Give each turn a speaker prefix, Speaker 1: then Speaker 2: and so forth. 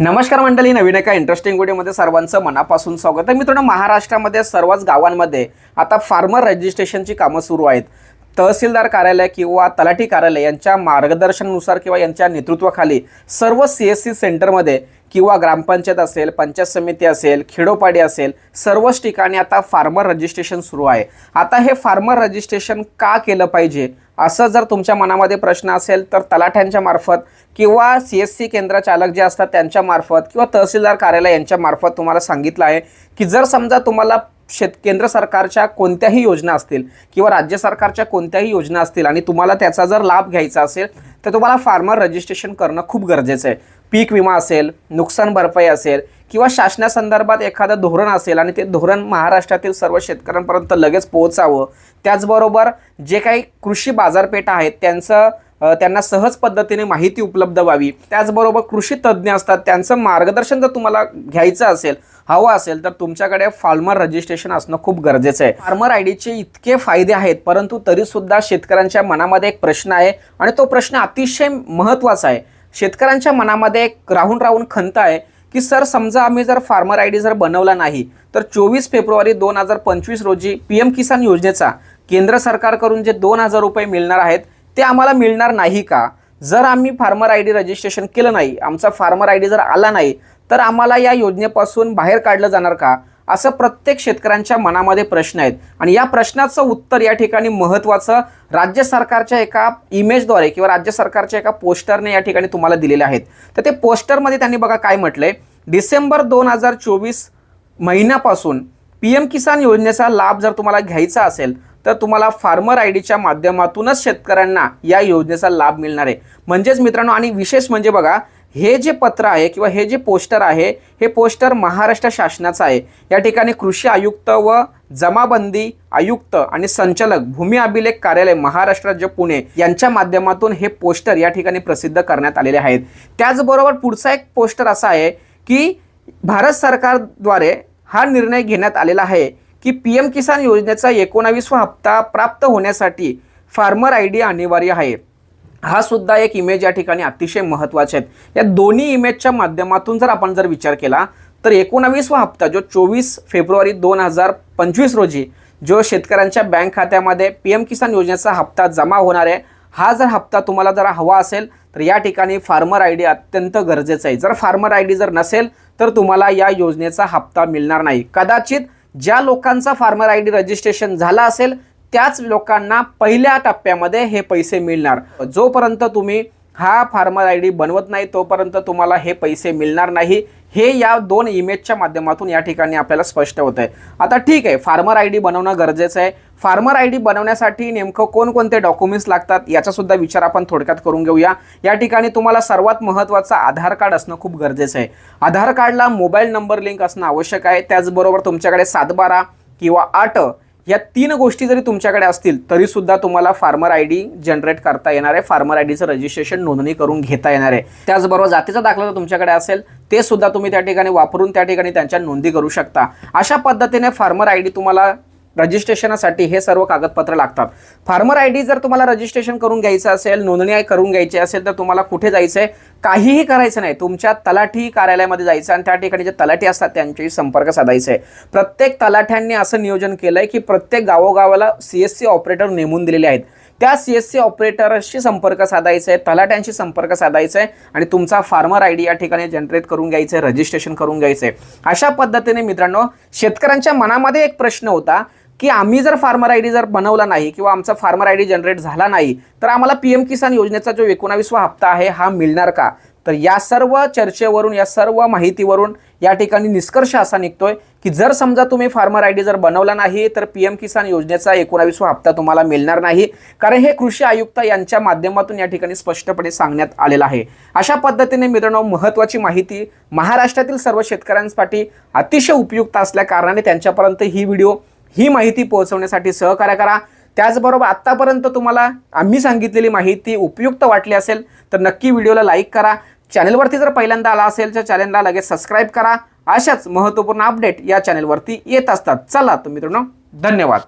Speaker 1: नमस्कार मंडळी नवीन एका इंटरेस्टिंग व्हिडिओमध्ये सर्वांचं मनापासून स्वागत आहे. मित्रांनो महाराष्ट्रामध्ये सर्वच गावांमध्ये आता फार्मर रजिस्ट्रेशनची कामं सुरू आहेत. तहसीलदार कार्यालय किंवा तलाठी कार्यालय यांच्या मार्गदर्शनानुसार किंवा यांच्या नेतृत्वाखाली सर्व सी एस सी सेंटरमध्ये किंवा ग्रामपंचायत असेल पंचायत समिती असेल खेडोपाडी असेल सर्वच ठिकाणी आता फार्मर रजिस्ट्रेशन सुरू आहे. आता हे फार्मर रजिस्ट्रेशन का केलं पाहिजे? असं जर तुमच्या मनामध्ये प्रश्न असेल तर तलाठ्यांच्या मार्फत किंवा सी एस सी केंद्र चालक जे असतात त्यांच्या मार्फत किंवा तहसीलदार कार्यालय यांच्या मार्फत तुम्हाला सांगितलं आहे की जर समजा तुम्हाला शेत केंद्र सरकारच्या कोणत्याही योजना असतील किंवा राज्य सरकारच्या कोणत्याही योजना असतील आणि तुम्हाला त्याचा जर लाभ घ्यायचा असेल तर तुम्हाला फार्मर रजिस्ट्रेशन करणं खूप गरजेचं आहे. पीक विमा असेल नुकसान भरपाई असेल किंवा शासनासंदर्भात एखादं धोरण असेल आणि ते धोरण महाराष्ट्रातील सर्व शेतकऱ्यांपर्यंत लगेच पोहोचावं त्याचबरोबर जे काही कृषी बाजारपेठा आहेत त्यांचं त्यांना सहज पद्धतीने माहिती उपलब्ध व्हावी. त्याचबरोबर कृषी तज्ज्ञ असतात त्यांचं मार्गदर्शन जर तुम्हाला घ्यायचं असेल हवं असेल तर तुमच्याकडे फार्मर रजिस्ट्रेशन असणं खूप गरजेचं आहे. फार्मर आय डीचे इतके फायदे आहेत परंतु तरीसुद्धा शेतकऱ्यांच्या मनामध्ये एक प्रश्न आहे आणि तो प्रश्न अतिशय महत्त्वाचा आहे. शेतकऱ्यांच्या मनामध्ये एक राहून राहून खंत आहे की सर समजा आम्ही जर फार्मर आय डी जर बनवला नाही तर चोवीस फेब्रुवारी दोन हजार पंचवीस रोजी पी एम किसान योजनेचा केंद्र सरकारकडून जे दोन हजार रुपये मिळणार आहेत ते आम्हाला मिळणार नाही का? जर आम्ही फार्मर आय डी रजिस्ट्रेशन केलं नाही आमचा फार्मर आय डी जर आला नाही तर आम्हाला या योजनेपासून बाहेर काढलं जाणार का? असं प्रत्येक शेतकऱ्यांच्या मनामध्ये प्रश्न आहेत. आणि या प्रश्नाचं उत्तर या ठिकाणी महत्त्वाचं राज्य सरकारच्या एका इमेजद्वारे किंवा राज्य सरकारच्या एका पोस्टरने या ठिकाणी तुम्हाला दिलेले आहेत. तर ते पोस्टरमध्ये त्यांनी बघा काय म्हटलंय. डिसेंबर दोन हजार चोवीस महिन्यापासून पी एम किसान योजनेचा लाभ जर तुम्हाला घ्यायचा असेल तर तुम्हाला फार्मर आय डीच्या माध्यमातूनच शेतकऱ्यांना या योजनेचा लाभ मिळणार आहे. म्हणजेच मित्रांनो आणि विशेष म्हणजे बघा हे जे पत्र आहे किंवा हे जे पोस्टर आहे हे पोस्टर महाराष्ट्र शासनाचं आहे. या ठिकाणी कृषी आयुक्त व जमाबंदी आयुक्त आणि संचालक भूमी अभिलेख कार्यालय महाराष्ट्र राज्य पुणे यांच्या माध्यमातून हे पोस्टर या ठिकाणी प्रसिद्ध करण्यात आलेले आहेत. त्याचबरोबर पुढचा एक पोस्टर असा आहे की भारत सरकारद्वारे हा निर्णय घेण्यात आलेला आहे की पी एम किसान योजनेचा एकोणावीसवा हप्ता प्राप्त होण्यासाठी फार्मर आय डी अनिवार्य आहे. हा सुद्धा एक इमेज या ठिकाणी अतिशय महत्त्वाचे आहेत. या दोन्ही इमेजच्या माध्यमातून जर आपण जर विचार केला तर एकोणावीसवा हप्ता जो चोवीस फेब्रुवारी दोन हजार पंचवीस रोजी जो शेतकऱ्यांच्या बँक खात्यामध्ये पी एम किसान योजनेचा हप्ता जमा होणार आहे हा जर हप्ता तुम्हाला जर हवा असेल तर या ठिकाणी फार्मर आय डी अत्यंत गरजेचं आहे. जर फार्मर आय डी जर नसेल तर तुम्हाला या योजनेचा हप्ता मिळणार नाही. कदाचित ज्या लोकांचा फार्मर आय डी रजिस्ट्रेशन झाला असेल त्याच लोकांना पहिल्या टप्प्यामध्ये हे पैसे मिळणार. जोपर्यंत तुम्ही हा फार्मर आय डी बनवत नाही तोपर्यंत तुम्हाला हे पैसे मिळणार नाही. हे या दोन इमेजच्या माध्यमातून या ठिकाणी आपल्याला स्पष्ट होत आहे आता ठीक आहे फार्मर आय डी बनवणं गरजेचं आहे. फार्मर आय डी बनवण्यासाठी नेमकं कोणकोणते डॉक्युमेंट्स लागतात याचासुद्धा विचार आपण थोडक्यात करून घेऊया. या ठिकाणी तुम्हाला सर्वात महत्त्वाचं आधार कार्ड असणं खूप गरजेचं आहे. आधार कार्डला मोबाईल नंबर लिंक असणं आवश्यक आहे. त्याचबरोबर तुमच्याकडे सातबारा किंवा आठ या तीन गोष्टी जरी तुमच्याकडे असतील तरी सुद्धा तुम्हाला फार्मर आय डी जनरेट करता येणार आहे. फार्मर आय डीचं रजिस्ट्रेशन नोंदणी करून घेता येणार आहे. त्याचबरोबर जातीचा दाखला जर तुमच्याकडे असेल ते सुद्धा तुम्ही त्या ठिकाणी वापरून त्या ठिकाणी त्यांच्या नोंदी करू शकता. अशा पद्धतीने फार्मर आय डी तुम्हाला रजिस्ट्रेशनासाठी हे सर्व कागदपत्र लागतात. फार्मर आय डी जर तुम्हाला रजिस्ट्रेशन करून घ्यायचं असेल नोंदणी करून घ्यायची असेल तर तुम्हाला कुठे जायचं आहे काहीही करायचं नाही. तुमच्या तलाठी कार्यालयामध्ये जायचं आणि त्या ठिकाणी जे तलाठी असतात त्यांच्याशी संपर्क साधायचा आहे. प्रत्येक तलाठ्यांनी असं नियोजन केलं आहे की प्रत्येक गावोगावाला सी एस सी ऑपरेटर नेमून दिलेले आहेत. त्या सी एस सी ऑपरेटरशी संपर्क साधायचा आहे तलाट्यांशी संपर्क साधायचा आहे आणि तुमचा फार्मर आय डी या ठिकाणी जनरेट करून घ्यायचं आहे रजिस्ट्रेशन करून घ्यायचं आहे. अशा पद्धतीने मित्रांनो शेतकऱ्यांच्या मनामध्ये एक प्रश्न होता की आम्ही जर फार्मर आय डी जर बनवला नाही किंवा आमचा फार्मर आय डी जनरेट झाला नाही तर आम्हाला पी एम किसान योजनेचा जो एकोणावीसवा हप्ता आहे हा मिळणार का? तर या सर्व चर्चेवरून या सर्व माहितीवरून या ठिकाणी निष्कर्ष असा निघतोय की जर समजा तुम्ही फार्मर आय डी जर बनवला नाही तर पी एम किसान योजनेचा एकोणावीसवा हप्ता तुम्हाला मिळणार नाही. कारण हे कृषी आयुक्त यांच्या माध्यमातून या ठिकाणी स्पष्टपणे सांगण्यात आलेलं आहे. अशा पद्धतीने मित्रांनो महत्त्वाची माहिती महाराष्ट्रातील सर्व शेतकऱ्यांसाठी अतिशय उपयुक्त असल्या कारणाने त्यांच्यापर्यंत ही व्हिडिओ ही माहिती पोहोचवण्यासाठी सहकार्य करा. त्याचबरोबर आत्तापर्यंत तुम्हाला आम्ही सांगितलेली माहिती उपयुक्त वाटली असेल तर नक्की व्हिडिओला लाईक करा. चॅनलवरती जर पहिल्यांदा आला असेल तर चॅनलला लगेच सबस्क्राईब करा. अशाच महत्त्वपूर्ण अपडेट या चॅनलवरती येत असतात. चला तर मित्रांनो धन्यवाद.